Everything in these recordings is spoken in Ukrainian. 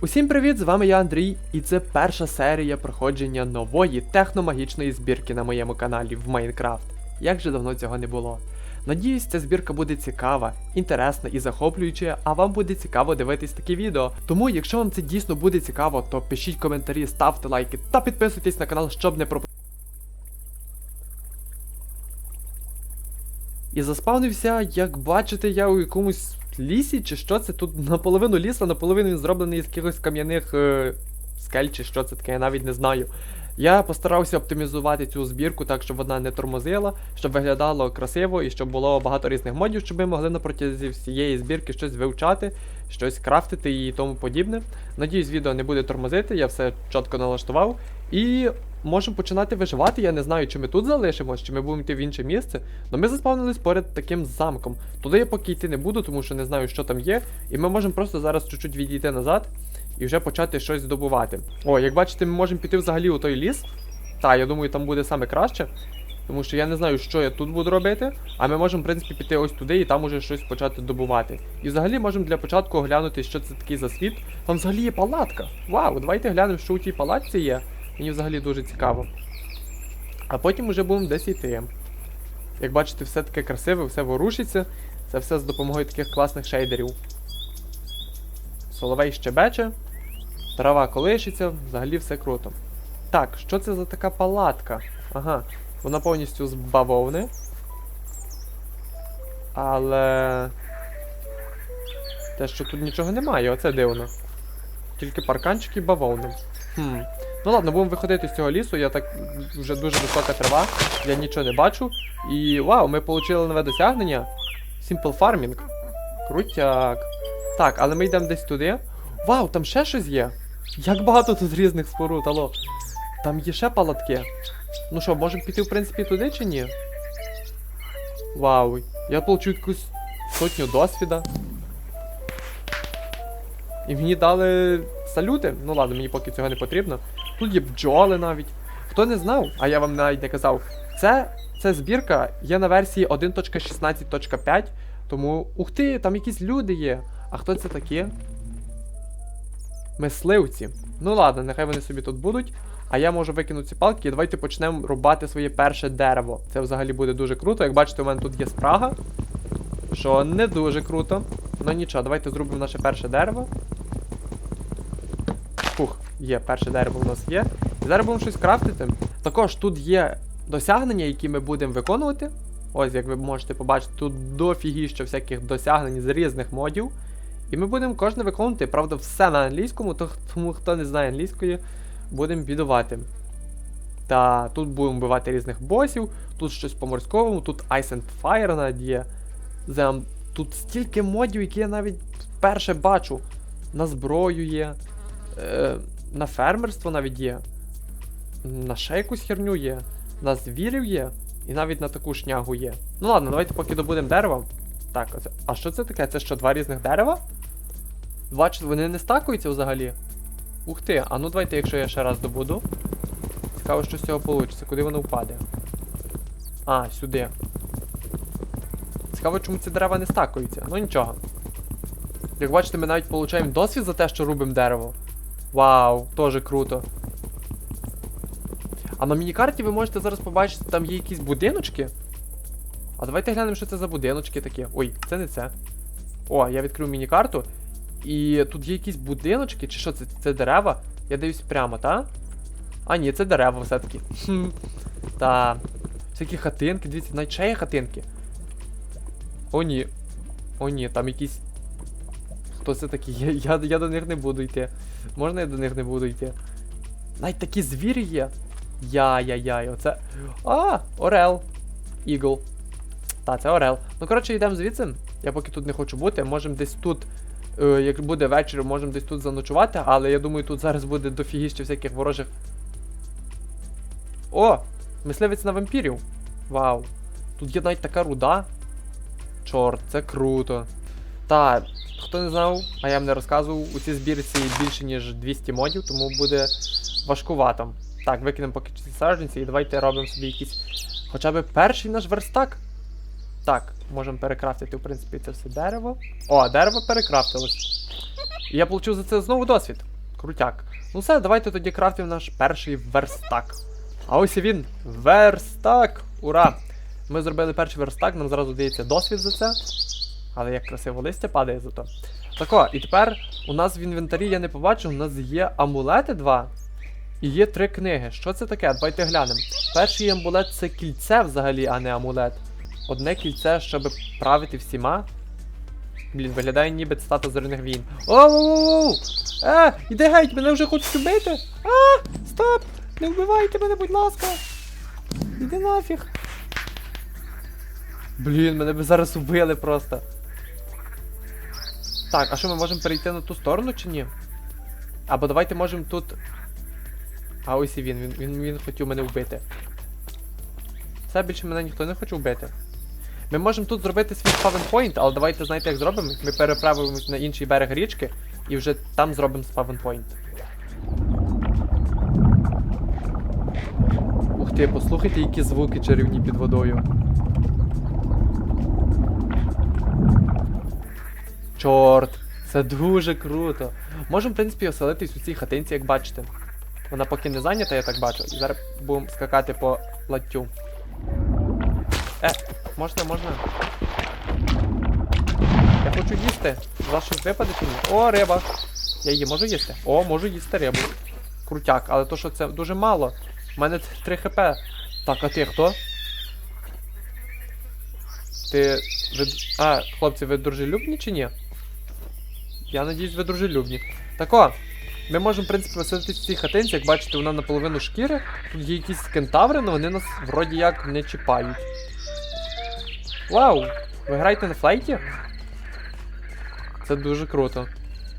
Усім привіт, з вами я Андрій, і це перша серія проходження нової техномагічної збірки на моєму каналі в Майнкрафт. Як же давно цього не було. Надіюсь, ця збірка буде цікава, інтересна і захоплююча, а вам буде цікаво дивитись такі відео. Тому, якщо вам це дійсно буде цікаво, то пишіть коментарі, ставте лайки та підписуйтесь на канал, щоб не пропустити. І заспавнився, як бачите, я у якомусь лісі, чи що це? Тут наполовину ліса, наполовину він зроблений з якихось кам'яних е, скель, чи що це таке, я навіть не знаю. Я постарався оптимізувати цю збірку так, щоб вона не тормозила, щоб виглядало красиво і щоб було багато різних модів, щоб ми могли на протязі всієї збірки щось вивчати, щось крафтити і тому подібне. Надіюсь, відео не буде тормозити, я все чітко налаштував. І можемо починати виживати. Я не знаю, чи ми тут залишимось, чи ми будемо йти в інше місце. Але ми заспавнились поряд таким замком. Туди я поки йти не буду, тому що не знаю, що там є. І ми можемо просто зараз чуть-чуть відійти назад і вже почати щось здобувати. О, як бачите, ми можемо піти взагалі у той ліс. Та, я думаю, там буде саме краще. Тому що я не знаю, що я тут буду робити, а ми можемо, в принципі, піти ось туди і там уже щось почати добувати. І взагалі можемо для початку оглянути, що це такий за світ. Там взагалі є палатка. Вау, давайте глянемо, що у тій палатці є. Мені взагалі дуже цікаво. А потім уже будемо десь йти. Як бачите, все таке красиве, все ворушиться. Це все з допомогою таких класних шейдерів. Соловей щебече, трава колишиться, взагалі все круто. Так, що це за така палатка? Ага, вона повністю з бавовни. Але. Те, що тут нічого немає, оце дивно. Тільки парканчик і бавовна. Хм. Ну ладно, будемо виходити з цього лісу, я так вже дуже висока трава, я нічого не бачу. І вау, ми отримали нове досягнення. Simple Farming. Крутяк. Так, але ми йдемо десь туди. Вау, там ще щось є. Як багато тут різних споруд, алло. Там є ще палатки. Ну що, можемо піти, в принципі, туди чи ні? Вау, я получу якусь сотню досвіда. І мені дали салюти. Ну ладно, мені поки цього не потрібно. Тут є бджоли навіть. Хто не знав, а я вам навіть не казав, це, це збірка є на версії 1.16.5. Тому. Ух ти, там якісь люди є. А хто це такі? Мисливці. Ну ладно, нехай вони собі тут будуть. А я можу викинути ці палки і давайте почнемо рубати своє перше дерево. Це взагалі буде дуже круто. Як бачите, у мене тут є спрага. Що не дуже круто. Ну нічого, давайте зробимо наше перше дерево. Є, перше дерево у нас є. Зараз будемо щось крафтити. Також тут є досягнення, які ми будемо виконувати. Ось, як ви можете побачити, тут дофігіще всяких досягнень з різних модів. І ми будемо кожне виконувати, правда, все на англійському, то, тому хто не знає англійської, будемо бідувати. Та тут будемо вбивати різних босів, тут щось по морському, тут Ice and Fire навіть є. Тут стільки модів, які я навіть вперше бачу. На зброю є, е, на фермерство навіть є, на ще якусь херню є, на звірів є, і навіть на таку шнягу є. Ну ладно, давайте поки добудемо дерево. Так. А що це таке? Це що, два різних дерева? Бачите, вони не стакуються взагалі. Ух ти, а ну давайте, якщо я ще раз добуду. Цікаво, що з цього вийде, куди воно впаде. А, сюди. Цікаво, чому ці дерева не стакуються. Ну нічого. Як бачите, ми навіть отримуємо досвід за те, що рубимо дерево. Вау, теж круто. А на мінікарті ви можете зараз побачити, там є якісь будиночки. А давайте глянемо, що це за будиночки такі. Ой, це не це. О, я відкрив міні-карту. І тут є якісь будиночки, чи що це? Це дерева? Я дивлюсь прямо, та? А, ні, це дерева все-таки. Та. Всякі хатинки, дивіться, навіть ще є хатинки. О, ні. О, ні, там якісь. Хто це такі? Я, я, я до них не буду йти. Можна я до них не буду йти? Навіть такі звірі є. Яй-яй-яй, оце. А, Орел. Ігл. Та, це Орел. Ну, коротше, йдемо звідси. Я поки тут не хочу бути. Можемо десь тут, е, як буде вечір, можемо десь тут заночувати, але я думаю, тут зараз буде дофігіще всяких ворожих. О! Мисливець на вампірів. Вау. Тут є навіть така руда. Чорт, це круто. Та, хто не знав, а я вам не розказував, у цій збірці більше, ніж 200 модів, тому буде важкувато. Так, викинемо поки ці саджанці і давайте робимо собі якийсь хоча б перший наш верстак. Так, можемо перекрафтити, в принципі, це все дерево. О, дерево перекрафтилось. Я отримав за це знову досвід. Крутяк. Ну все, давайте тоді крафтимо наш перший верстак. А ось і він. Верстак! Ура! Ми зробили перший верстак, нам зразу дається досвід за це. Але як красиво листя падає за то. Тако, і тепер у нас в інвентарі я не побачив, у нас є амулети два. І є три книги. Що це таке? Давайте глянемо. Перший амулет це кільце взагалі, а не амулет. Одне кільце, щоб правити всіма. Блін, виглядає ніби цитата зоряних війн. Оу! Е, іди геть, мене вже хочуть вбити! А! Стоп! Не вбивайте мене, будь ласка! Іди нафіг! Блін, мене би зараз вбили просто. Так, а що ми можемо перейти на ту сторону чи ні? Або давайте можемо тут. А ось і він, він, він, він хотів мене вбити. Все більше мене ніхто не хоче вбити. Ми можемо тут зробити свій спавн-пойнт, але давайте знаєте, як зробимо? Ми переправимось на інший берег річки і вже там зробимо спавн-пойнт. Ух ти, послухайте, які звуки чарівні під водою. Чорт, це дуже круто. Можемо, в принципі, оселитись у цій хатинці, як бачите. Вона поки не зайнята, я так бачу. І зараз будемо скакати по латтю. Е, можна, можна. Я хочу їсти. З вас щось випаде чи ні? О, риба. Я її можу їсти? О, можу їсти рибу. Крутяк, але то, що це дуже мало. У мене 3 хп. Так, а ти хто? Ти. А, хлопці, ви дружелюбні чи ні? Я надіюсь, ви дружелюбні. Так о, ми можемо, в принципі, висадитись в цій хатинці, як бачите, вона наполовину шкіри. Тут є якісь кентаври, але вони нас вроді як не чіпають. Вау! Ви граєте на флейті? Це дуже круто.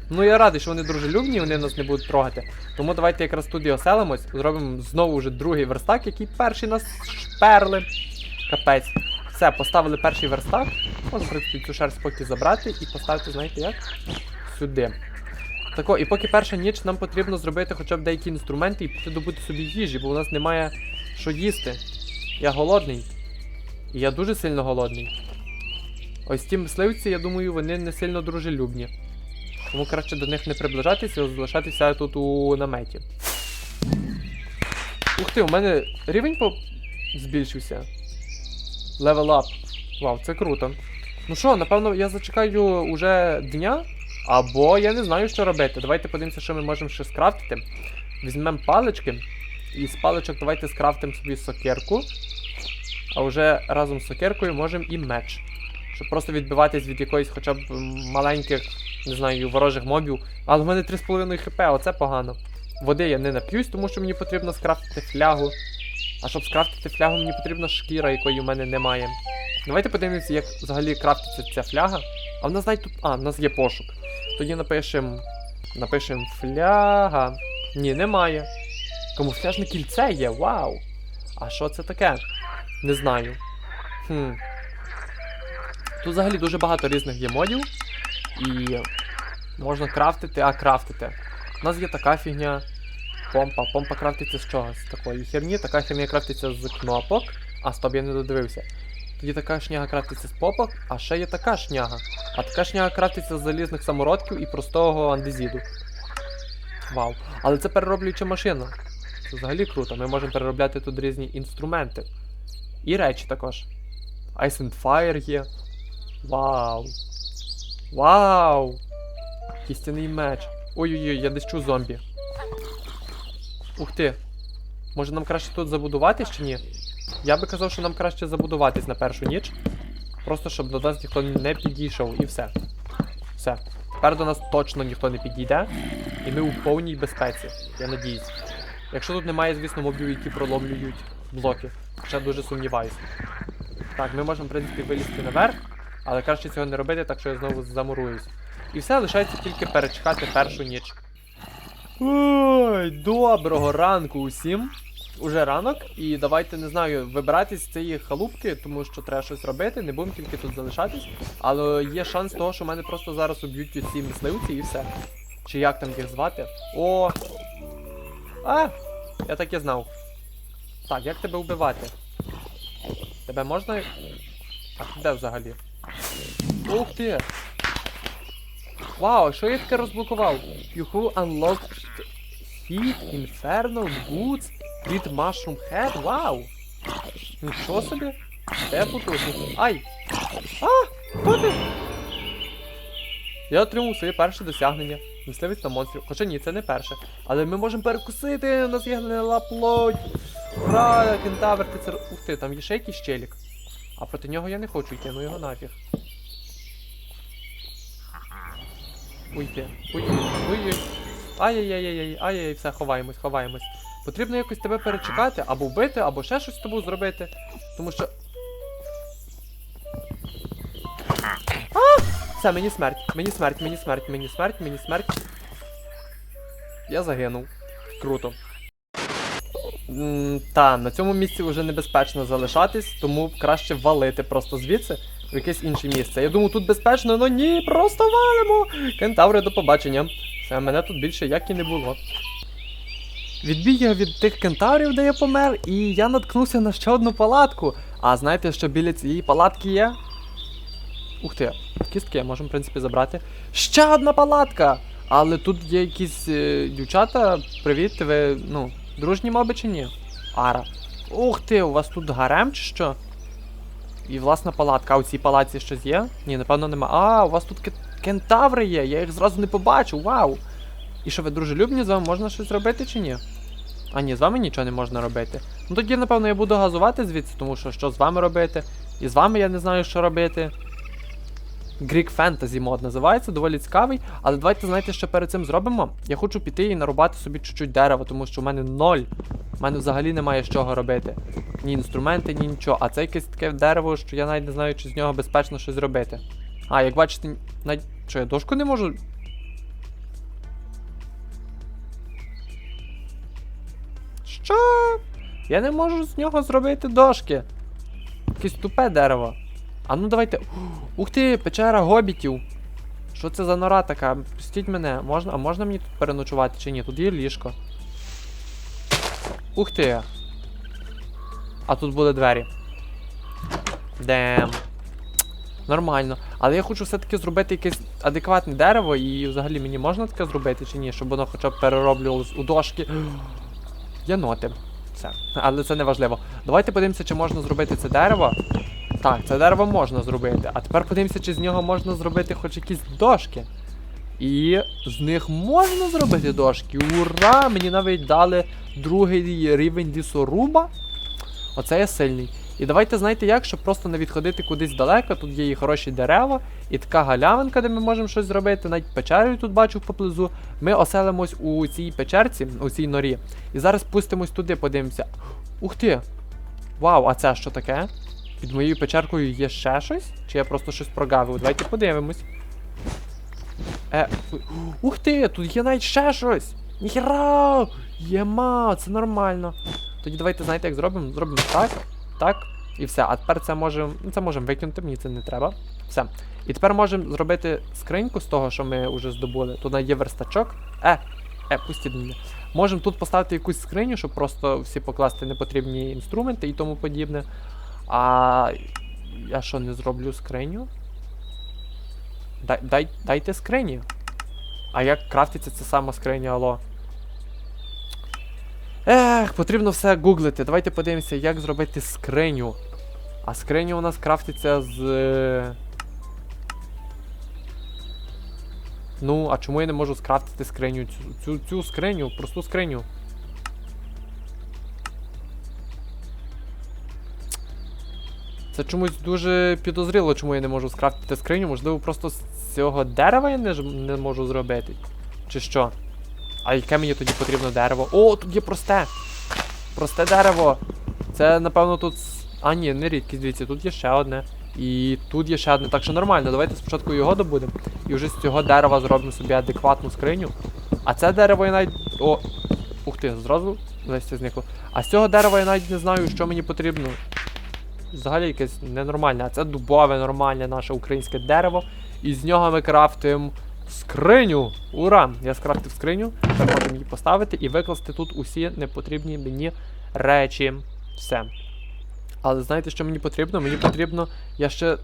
Ну я радий, що вони дружелюбні, вони нас не будуть трогати. Тому давайте якраз тут і оселимось, зробимо знову вже другий верстак, який перший нас шперли. Капець. Все, поставили перший верстак. Можна, в принципі, цю шерсть поки забрати і поставити, знаєте як? Сюди. Тако, і поки перша ніч, нам потрібно зробити хоча б деякі інструменти і піти добути собі їжі, бо у нас немає що їсти. Я голодний. І я дуже сильно голодний. Ось ті мисливці, я думаю, вони не сильно дружелюбні. Тому краще до них не приближатися, а залишатися тут у наметі. Ух ти, у мене рівень по... збільшився. Левел ап. Вау, це круто. Ну що, напевно, я зачекаю уже дня, або я не знаю, що робити. Давайте подивимося, що ми можемо ще скрафтити. Візьмемо палички. І з паличок давайте скрафтимо собі сокирку. А вже разом з сокиркою можемо і меч. Щоб просто відбиватись від якоїсь хоча б маленьких, не знаю, ворожих мобів. Але в мене 3,5 хп, оце погано. Води я не нап'юсь, тому що мені потрібно скрафтити флягу. А щоб скрафтити флягу, мені потрібна шкіра, якої в мене немає. Давайте подивимося, як взагалі крафтиться ця фляга. А в нас навіть тут. А, в нас є пошук. Тоді напишемо. Напишемо фляга. Ні, немає. Камуфляжне кільце є, вау! А що це таке? Не знаю. Хм. Тут взагалі дуже багато різних є модів. І можна крафтити, а крафтити. У нас є така фігня. Помпа. Помпа крафтиться з чого? З такої херні, така херня крафтиться з кнопок. А, стоп, я не додивився. Тоді така шняга крафтиться з попок, а ще є така шняга. А така шняга крафтиться з залізних самородків і простого андезіду. Вау. Але це перероблююча машина. Це взагалі круто. Ми можемо переробляти тут різні інструменти. І речі також. Ice and Fire є. Вау. Вау! Кістяний меч. Ой-ой-ой, я десь чую зомбі. Ух ти. Може нам краще тут забудуватись чи ні? Я би казав, що нам краще забудуватись на першу ніч. Просто щоб до нас ніхто не підійшов і все. Все. Тепер до нас точно ніхто не підійде. І ми у повній безпеці. Я надіюсь. Якщо тут немає, звісно, мобів, які проломлюють блоки. Ще дуже сумніваюся. Так, ми можемо, в принципі, вилізти наверх, але краще цього не робити, так що я знову замуруюсь. І все, лишається тільки перечекати першу ніч. Ой, доброго ранку усім. Уже ранок, і давайте не знаю, вибиратись з цієї халупки, тому що треба щось робити, не будемо тільки тут залишатись. Але є шанс того, що мене просто зараз уб'ють ці мисливці і все. Чи як там їх звати? О! А! Я так і знав. Так, як тебе вбивати? Тебе можна. А де взагалі? Ух ти! Вау, що я таке розблокував? You who unlocked Heat, Infernal, Boots, With Mushroom Head, вау! Нічого собі? Де потужний? Ай! А! Хто? Я отримав своє перше досягнення. Мисливець на монстрів. Хоча ні, це не перше. Але ми можемо перекусити, у нас є гнила плоть. Ура, кентавр, ти це. Ух ти, там є ще якийсь челік. А проти нього я не хочу йти, ну його нафіг. Уйти, уйти, уйти. Ай-яй-яй-яй, ай-яй, все, ховаємось, ховаємось. Потрібно якось тебе перечекати, або вбити, або ще щось з тобою зробити. Тому що. А! Все, мені смерть, мені смерть, мені смерть, мені смерть, мені смерть. Я загинув. Круто. Та, на цьому місці вже небезпечно залишатись, тому краще валити просто звідси в якесь інше місце. Я думаю, тут безпечно, але ні, просто валимо! Кентаври, до побачення. Все, мене тут більше як і не було. Відбіг я від тих кентаврів, де я помер, і я наткнувся на ще одну палатку. А знаєте, що біля цієї палатки є? Ух ти, кістки можемо, в принципі, забрати. Ще одна палатка! Але тут є якісь е, дівчата. Привіт, ви, ну, дружні моби чи ні? Ара. Ух ти, у вас тут гарем чи що? І власна палатка. А у цій палаці щось є? Ні, напевно нема. А, у вас тут кентаври є, я їх зразу не побачив, вау! І що ви дружелюбні, з вами можна щось робити чи ні? А ні, з вами нічого не можна робити. Ну тоді, напевно, я буду газувати звідси, тому що що з вами робити? І з вами я не знаю, що робити. Greek Fantasy мод називається, доволі цікавий. Але давайте, знаєте, що перед цим зробимо. Я хочу піти і нарубати собі чуть-чуть дерева, тому що в мене ноль. У мене взагалі немає з чого робити. Ні інструменти, ні нічого. А це якесь таке дерево, що я навіть не знаю, чи з нього безпечно щось зробити. А, як бачите, навіть. Що, я дошку не можу. Що? Я не можу з нього зробити дошки. Якесь тупе дерево. А ну давайте. Ух ти, печера гобітів. Що це за нора така? Пустіть мене, можна, а можна мені тут переночувати чи ні? Тут є ліжко. Ух ти. А тут були двері. Дем. Нормально. Але я хочу все-таки зробити якесь адекватне дерево, і взагалі мені можна таке зробити чи ні, щоб воно хоча б перероблювалось у дошки. Єноти. Все. Але це не важливо. Давайте подивимося, чи можна зробити це дерево. Так, це дерево можна зробити. А тепер подивимося, чи з нього можна зробити хоч якісь дошки. І з них можна зробити дошки. Ура! Мені навіть дали другий рівень лісоруба. Оце я сильний. І давайте знаєте як, щоб просто не відходити кудись далеко. Тут є і хороші дерева, і така галявинка, де ми можемо щось зробити. Навіть печерю тут бачу поблизу. Ми оселимось у цій печерці, у цій норі. І зараз спустимось туди, подивимося. Ух ти! Вау, а це що таке? Під моєю печеркою є ще щось? Чи я просто щось прогавив? Давайте подивимось. Е, ух ти, тут є навіть ще щось! Ніхера! Єма, це нормально. Тоді давайте, знаєте, як зробимо? Зробимо так, так, і все. А тепер це можемо. Ну, це можемо викинути, мені це не треба. Все. І тепер можемо зробити скриньку з того, що ми вже здобули. Тут є верстачок. Е, е, пустіть мене. Можемо тут поставити якусь скриню, щоб просто всі покласти непотрібні інструменти і тому подібне. А я що, не зроблю скриню? Дай, дай, дайте скрині. А як крафтиться ця сама скриня, алло? Ех, потрібно все гуглити. Давайте подивимося, як зробити скриню. А скриня у нас крафтиться з. е, Ну, а чому я не можу скрафтити скриню? Цю, цю, цю скриню, просту скриню. Це чомусь дуже підозріло, чому я не можу скрафтити скриню. Можливо, просто з цього дерева я не, не можу зробити. Чи що? А яке мені тоді потрібно дерево? О, тут є просте! Просте дерево! Це, напевно, тут. А, ні, не рідкість, дивіться, тут є ще одне. І тут є ще одне. Так що нормально, давайте спочатку його добудемо. І вже з цього дерева зробимо собі адекватну скриню. А це дерево я навіть. О! Ух ти, зразу листя зникло. А з цього дерева я навіть не знаю, що мені потрібно. Взагалі якесь ненормальне, а це дубове нормальне наше українське дерево. І з нього ми крафтимо скриню. Ура! Я скрафтив скриню. Тепер можемо її поставити і викласти тут усі непотрібні мені речі. Все. Але знаєте, що мені потрібно? Мені потрібно. Я ще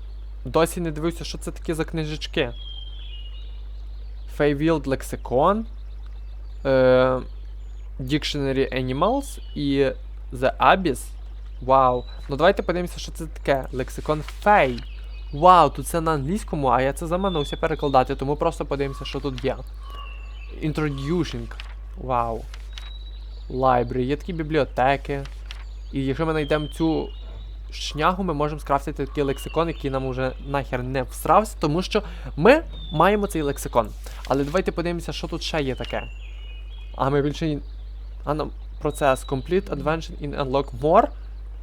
досі не дивився, що це таке за книжечки. Feywild Lexicon, е, Dictionary Animals і The Abyss. Вау. Ну давайте подивимося, що це таке. Лексикон Фей. Вау, тут це на англійському, а я це заманувся перекладати, тому просто подивимося, що тут є. Introducing. Вау. Library. Є такі бібліотеки. І якщо ми знайдемо цю шнягу, ми можемо скрафтити такий лексикон, який нам уже нахер не всрався, тому що ми маємо цей лексикон. Але давайте подивимося, що тут ще є таке. А ми більше. А нам процес Complete Adventure in Unlock More.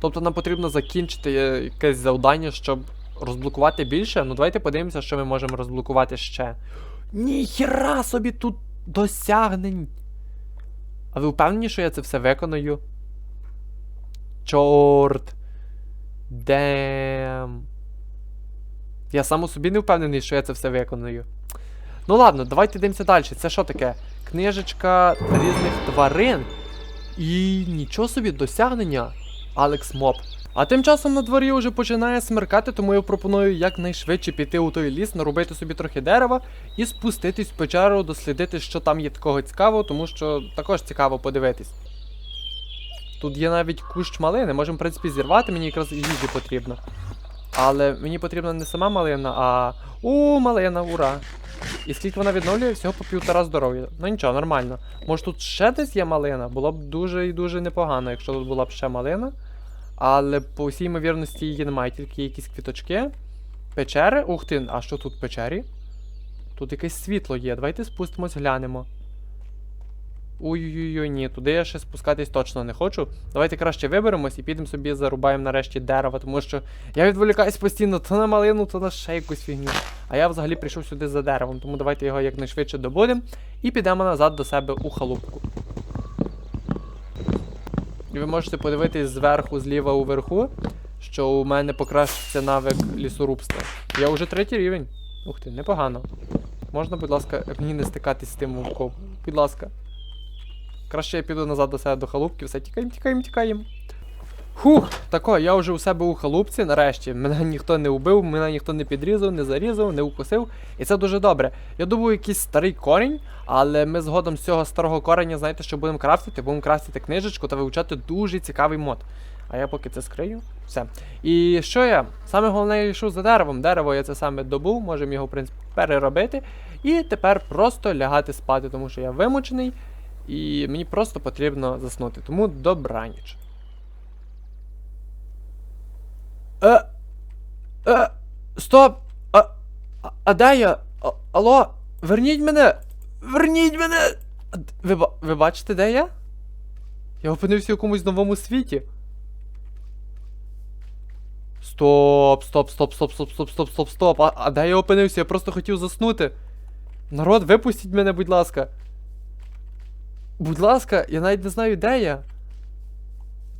Тобто нам потрібно закінчити е, якесь завдання, щоб розблокувати більше. Ну давайте подивимося, що ми можемо розблокувати ще. Ніхіра собі тут досягнень. А ви впевнені, що я це все виконую? Чорт. Дем. Я сам у собі не впевнений, що я це все виконую. Ну ладно, давайте дивимося далі. Це що таке? Книжечка різних тварин. І нічого собі досягнення. Алекс Моб. А тим часом на дворі вже починає смеркати, тому я пропоную якнайшвидше піти у той ліс, наробити собі трохи дерева і спуститись в печеру, дослідити, що там є такого цікавого, тому що також цікаво подивитись. Тут є навіть кущ малини, можемо, в принципі, зірвати, мені якраз їжі потрібно. Але мені потрібна не сама малина, а. У, малина, ура! І скільки вона відновлює, всього по півтора здоров'я. Ну нічого, нормально. Може тут ще десь є малина? Було б дуже і дуже непогано, якщо тут була б ще малина. Але по всій ймовірності її немає, тільки якісь квіточки. Печери. Ух ти, а що тут печері? Тут якесь світло є. Давайте спустимось, глянемо. Ой-ой-ой, ні, туди я ще спускатись точно не хочу. Давайте краще виберемось і підемо собі зарубаємо нарешті дерева, тому що я відволікаюсь постійно то на малину, то на ще якусь фігню. А я взагалі прийшов сюди за деревом, тому давайте його якнайшвидше добудемо і підемо назад до себе у халупку. І ви можете подивитись зверху, зліва уверху, що у мене покращився навик лісорубства. Я вже третій рівень. Ух ти, непогано. Можна, будь ласка, мені не стикатись з тим вовком. Будь ласка. Краще я піду назад до себе до халупки, все, тікаємо, тікаємо, тікаємо. Хух, тако, я вже у себе у халупці, нарешті. Мене ніхто не вбив, мене ніхто не підрізав, не зарізав, не укусив. І це дуже добре. Я думаю, якийсь старий корінь, але ми згодом з цього старого кореня, знаєте, що будемо крафтити? Будемо крафтити книжечку та вивчати дуже цікавий мод. А я поки це скрию. Все. І що я? Саме головне, я йшов за деревом. Дерево я це саме добув, можемо його, в принципі, переробити. І тепер просто лягати спати, тому що я вимучений. І мені просто потрібно заснути. Тому добраніч. Е. Е. Стоп! А. А, де я? А, алло? Верніть мене! Верніть мене! Ви, ви бачите, де я? Я опинився в якомусь новому світі. Стоп, стоп, стоп, стоп, стоп, стоп, стоп, стоп, стоп. А, а де я опинився? Я просто хотів заснути. Народ, випустіть мене, будь ласка. Будь ласка, я навіть не знаю, де я.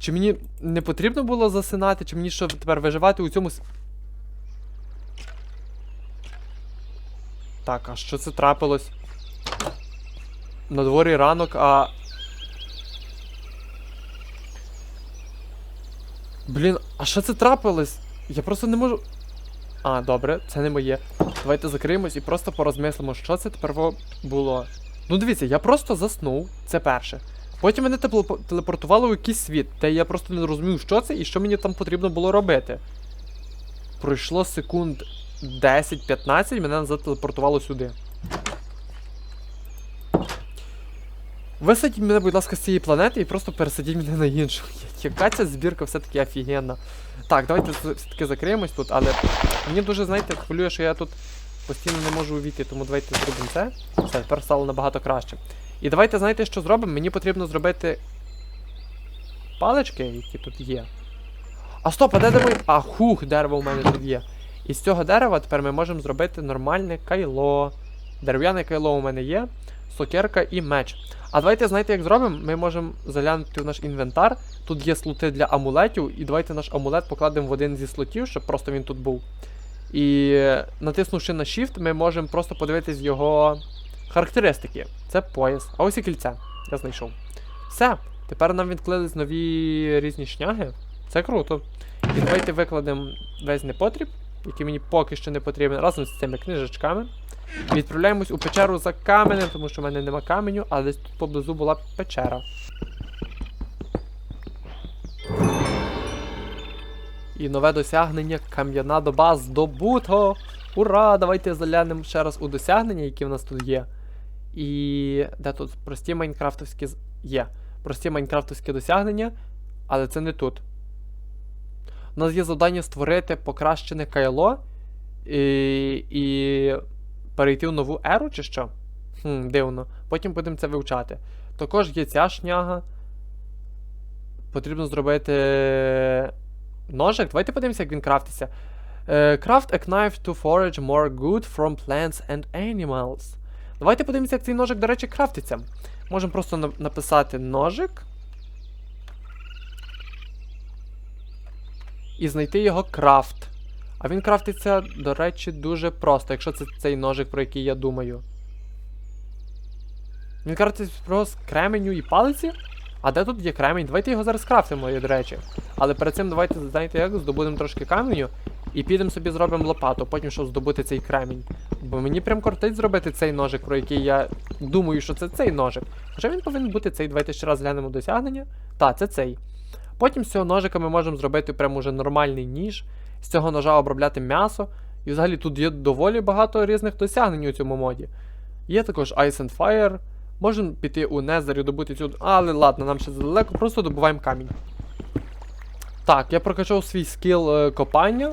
Чи мені не потрібно було засинати, чи мені що тепер виживати у цьому. Так, а що це трапилось? На дворі ранок, а. Блін, а що це трапилось? Я просто не можу. А, добре, це не моє. Давайте закриємось і просто порозмислимо, що це тепер було. Ну дивіться, я просто заснув, це перше. Потім мене телепортувало у якийсь світ, де я просто не розумів, що це і що мені там потрібно було робити. Пройшло секунд 10-15, мене назад телепортувало сюди. Висадіть мене, будь ласка, з цієї планети і просто пересадіть мене на іншу. Яка ця збірка все-таки офігенна. Так, давайте все-таки закриємось тут, але мені дуже, знаєте, хвилює, що я тут постійно не можу увійти, тому давайте зробимо це. Все, тепер стало набагато краще. І давайте, знаєте, що зробимо? Мені потрібно зробити палички, які тут є. А стоп, а де де мої. А хух, дерево у мене тут є. І з цього дерева тепер ми можемо зробити нормальне кайло. Дерев'яне кайло у мене є, сокерка і меч. А давайте, знаєте, як зробимо? Ми можемо заглянути в наш інвентар. Тут є слоти для амулетів, і давайте наш амулет покладемо в один зі слотів, щоб просто він тут був. І е, натиснувши на Shift, ми можемо просто подивитись його характеристики. Це пояс. А ось і кільце. Я знайшов. Все. Тепер нам відклились нові різні шняги. Це круто. І давайте викладемо весь непотріб, який мені поки що не потрібен, разом з цими книжечками. Відправляємось у печеру за каменем, тому що в мене нема каменю, але десь тут поблизу була печера. І нове досягнення кам'яна доба здобуто. Ура! Давайте заглянемо ще раз у досягнення, які в нас тут є. І. Де тут? Прості майнкрафтовські. Є. Прості майнкрафтовські досягнення, але це не тут. У нас є завдання створити покращене кайло і, і перейти в нову еру, чи що? Хм, дивно. Потім будемо це вивчати. Також є ця шняга. Потрібно зробити ножик. Давайте подивимося, як він крафтиться. Е, Craft a knife to forage more good from plants and animals. Давайте подивимося, як цей ножик, до речі, крафтиться. Можемо просто на- написати ножик. І знайти його крафт. А він крафтиться, до речі, дуже просто, якщо це цей ножик, про який я думаю. Він крафтиться просто з кременю і палиці? А де тут є кремінь? Давайте його зараз крафтимо, до речі. Але перед цим давайте, знаєте як, здобудемо трошки каменю і підемо собі зробимо лопату, потім щоб здобути цей кремінь. Бо мені прям кортить зробити цей ножик, про який я думаю, що це цей ножик. Хоча він повинен бути цей. Давайте ще раз глянемо досягнення. Так, це цей. Потім з цього ножика ми можемо зробити прям уже нормальний ніж, з цього ножа обробляти м'ясо. І взагалі тут є доволі багато різних досягнень у цьому моді. Є також Ice and Fire. Можемо піти у Незер і добути цю. Але ладно, нам ще далеко, просто добуваємо камінь. Так, я прокачав свій скіл е, копання.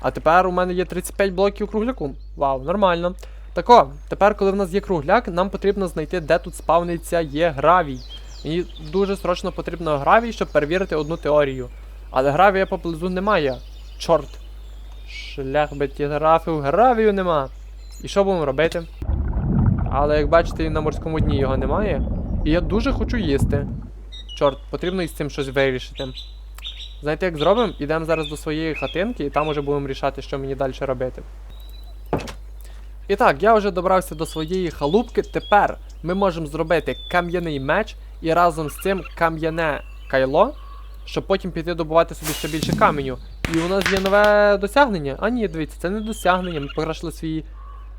А тепер у мене є 35 блоків кругляку. Вау, нормально. Тако, тепер, коли в нас є кругляк, нам потрібно знайти, де тут спавниться є гравій. Мені дуже срочно потрібно гравій, щоб перевірити одну теорію. Але гравія поблизу немає. Чорт. Шлях би графів, гравію нема. І що будемо робити? Але як бачите, на морському дні його немає. І я дуже хочу їсти. Чорт, потрібно із цим щось вирішити. Знаєте, як зробимо? Ідемо зараз до своєї хатинки і там уже будемо рішати, що мені далі робити. І так, я вже добрався до своєї халупки. Тепер ми можемо зробити кам'яний меч і разом з цим кам'яне кайло, щоб потім піти добувати собі ще більше каменю. І у нас є нове досягнення. А ні, дивіться, це не досягнення. Ми покращили свій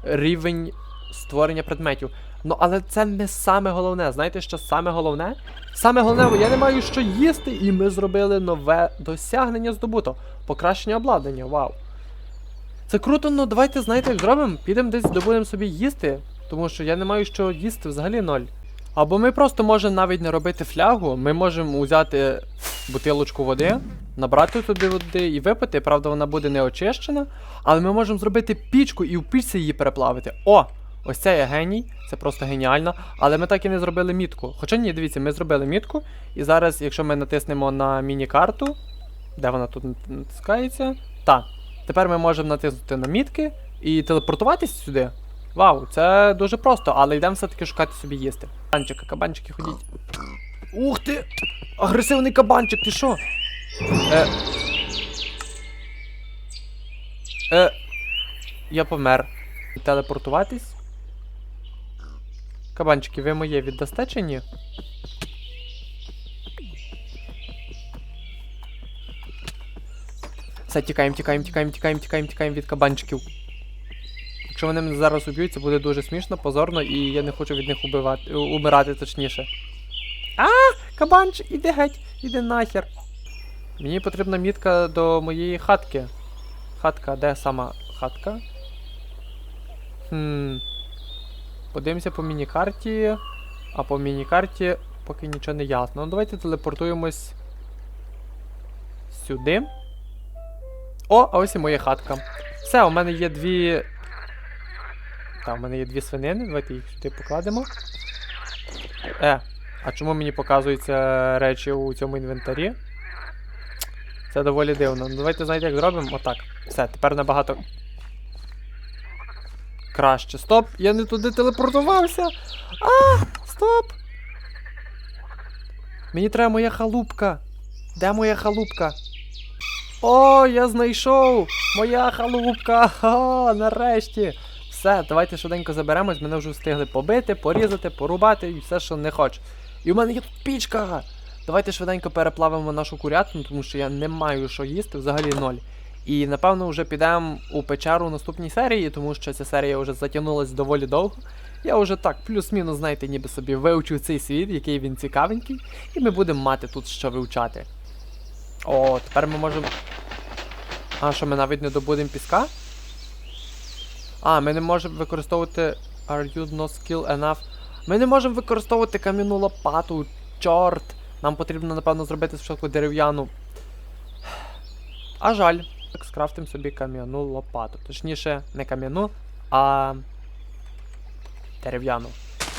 рівень створення предметів. Ну, але це не саме головне. Знаєте, що саме головне? Саме головне, я не маю що їсти, і ми зробили нове досягнення здобуто. Покращення обладнання, вау. Це круто, ну давайте, знаєте, як зробимо? Підемо десь добудемо собі їсти, тому що я не маю що їсти взагалі ноль. Або ми просто можемо навіть не робити флягу, ми можемо взяти бутилочку води, набрати туди води і випити. Правда, вона буде не очищена, але ми можемо зробити пічку і в пічці її переплавити. О! Ось це є геній, це просто геніально. Але ми так і не зробили мітку. Хоча ні, дивіться, ми зробили мітку. І зараз, якщо ми натиснемо на міні-карту, де вона тут натискається? Так. Тепер ми можемо натиснути на мітки і телепортуватись сюди. Вау, це дуже просто, але йдемо все-таки шукати собі їсти. Кабанчики, кабанчики ходіть. Ух ти! Агресивний кабанчик, ти що? Е. Е. Я помер. Телепортуватись? Кабанчики, ви моє віддасте чи ні? Все, тікаємо, тікаємо, тікаємо, тікаємо, тікаємо, тікаємо від кабанчиків. Якщо вони мене зараз уб'ють, це буде дуже смішно, позорно, і я не хочу від них убивати, убирати точніше. А, кабанчик, іди геть, іди нахер. Мені потрібна мітка до моєї хатки. Хатка, де сама хатка? Хм. Подивимося по міні-карті. А по міні-карті поки нічого не ясно. Ну давайте телепортуємось сюди. О, а ось і моя хатка. Все, у мене є дві. Так, у мене є дві свинини. Давайте їх сюди покладемо. Е, а чому мені показуються речі у цьому інвентарі? Це доволі дивно. Ну давайте знаєте, як зробимо? Отак. Все, тепер набагато. Краще. Стоп! Я не туди телепортувався! А! Стоп! Мені треба моя халупка. Де моя халупка? О, я знайшов! Моя халупка! Ха, нарешті! Все, давайте швиденько заберемось, мене вже встигли побити, порізати, порубати і все, що не хочу. І в мене є тут пічка! Давайте швиденько переплавимо нашу курятину, тому що я не маю що їсти, взагалі ноль. І напевно вже підемо у печеру у наступній серії, тому що ця серія вже затягнулася доволі довго. Я вже так, плюс-мінус, знаєте, ніби собі вивчив цей світ, який він цікавенький, і ми будемо мати тут що вивчати. О, тепер ми можемо. А, що ми навіть не добудемо піска? А, ми не можемо використовувати. Are you not skill enough? Ми не можемо використовувати кам'яну лопату. Чорт! Нам потрібно, напевно, зробити спочатку дерев'яну. А жаль. Так, скрафтимо собі кам'яну лопату. Точніше, не кам'яну, а дерев'яну.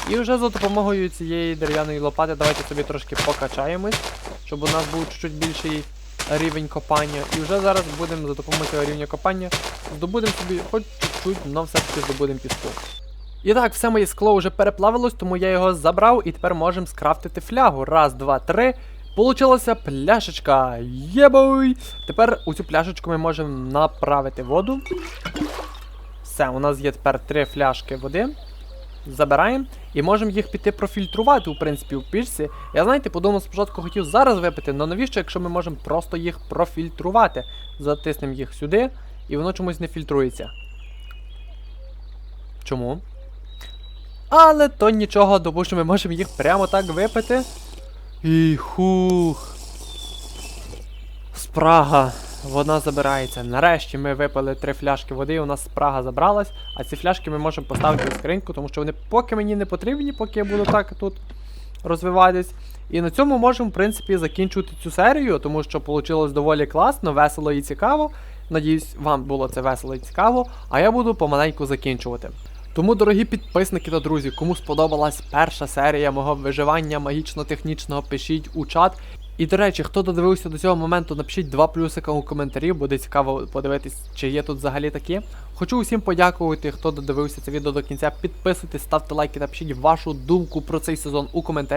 І вже за допомогою цієї дерев'яної лопати давайте собі трошки покачаємось, щоб у нас був чуть-чуть більший рівень копання. І вже зараз будемо за допомогою рівня копання здобудемо собі хоч чуть-чуть, але все-таки здобудемо піску. І так, все моє скло вже переплавилось, тому я його забрав і тепер можемо скрафтити флягу. Раз, два, три. Получилася пляшечка. Єбой! Тепер у цю пляшечку ми можемо направити воду. Все, у нас є тепер три фляшки води. Забираємо і можемо їх піти профільтрувати, у принципі, у пічці. Я знаєте, подумав, спочатку хотів зараз випити, але навіщо, якщо ми можемо просто їх профільтрувати? Затиснемо їх сюди, і воно чомусь не фільтрується. Чому? Але то нічого, тому що ми можемо їх прямо так випити. І хух. Спрага. Вона забирається. Нарешті ми випили три фляшки води, і у нас спрага забралась. А ці фляшки ми можемо поставити в скриньку, тому що вони поки мені не потрібні, поки я буду так тут розвиватись. І на цьому можемо, в принципі, закінчувати цю серію, тому що вийшло доволі класно, весело і цікаво. Надіюсь, вам було це весело і цікаво, а я буду помаленьку закінчувати. Тому, дорогі підписники та друзі, кому сподобалась перша серія мого виживання магічно-технічного, пишіть у чат. І до речі, хто додивився до цього моменту, напишіть два плюсика у коментарі, буде цікаво подивитись, чи є тут взагалі такі. Хочу усім подякувати, хто додивився це відео до кінця. Підписуйтесь, ставте лайки та пишіть вашу думку про цей сезон у коментарях.